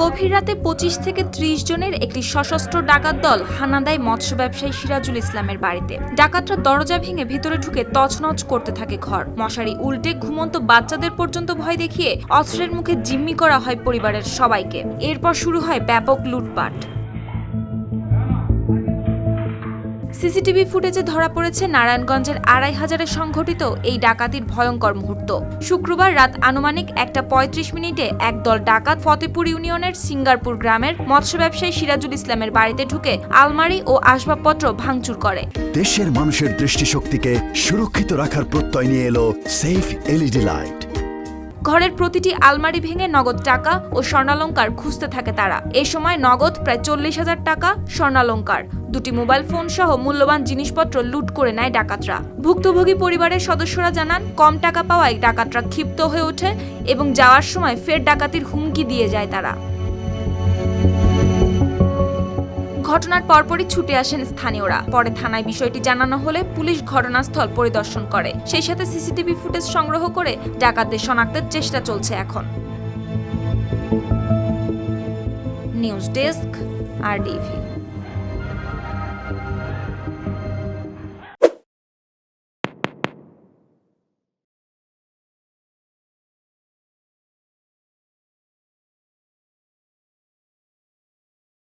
গভীর রাতে পঁচিশ থেকে ত্রিশ জনের একটি সশস্ত্র ডাকাত দল হানা দেয় মৎস্য ব্যবসায়ী সিরাজুল ইসলামের বাড়িতে। ডাকাতরা দরজা ভেঙে ভিতরে ঢুকে তছনছ করতে থাকে ঘর। মশারি উল্টে ঘুমন্ত বাচ্চাদের পর্যন্ত ভয় দেখিয়ে অস্ত্রের মুখে জিম্মি করা হয় পরিবারের সবাইকে। এরপর শুরু হয় ব্যাপক লুটপাট। সিসিটিভি ফুটেজে ধরা পড়েছে নারায়ণগঞ্জের আড়াই হাজারে সংঘটিত এই ডাকাতির ভয়ঙ্কর মুহূর্ত। শুক্রবার রাত আনুমানিক একটা পঁয়ত্রিশ মিনিটে একদল ডাকাত ফতেপুর ইউনিয়নের সিঙ্গারপুর গ্রামের মৎস্য ব্যবসায়ী সিরাজুল ইসলামের বাড়িতে ঢুকে আলমারি ও আসবাবপত্র ভাঙচুর করে। দেশের মানুষের দৃষ্টিশক্তিকে সুরক্ষিত রাখার প্রত্যয় নিয়ে এলো সেফ এলইডি লাইট ঘরের প্রতিটি আলমারি ভেঙে নগদ টাকা ও স্বর্ণালঙ্কার খুঁজতে থাকে তারা। এ সময় নগদ প্রায় চল্লিশ হাজার টাকা, স্বর্ণালঙ্কার। দুটি মোবাইল ফোন সহ মূল্যবান জিনিসপত্র লুট করে নেয় ডাকাতরা। ভুক্তভোগী পরিবারের সদস্যরা জানান, কম টাকা পাওয়ায় ডাকাতরা ক্ষিপ্ত হয়ে ওঠে এবং যাওয়ার সময় ফের ডাকাতির হুমকি দিয়ে যায় তারা। ঘটনার পরপরই ছুটে আসেন স্থানীয়রা। পরে থানায় বিষয়টি জানানো হলে পুলিশ ঘটনাস্থল পরিদর্শন করে। সেই সাথে সিসিটিভি ফুটেজ সংগ্রহ করে ডাকাতদের শনাক্তের চেষ্টা চলছে এখন। নিউজ ডেস্ক, আর ডিভি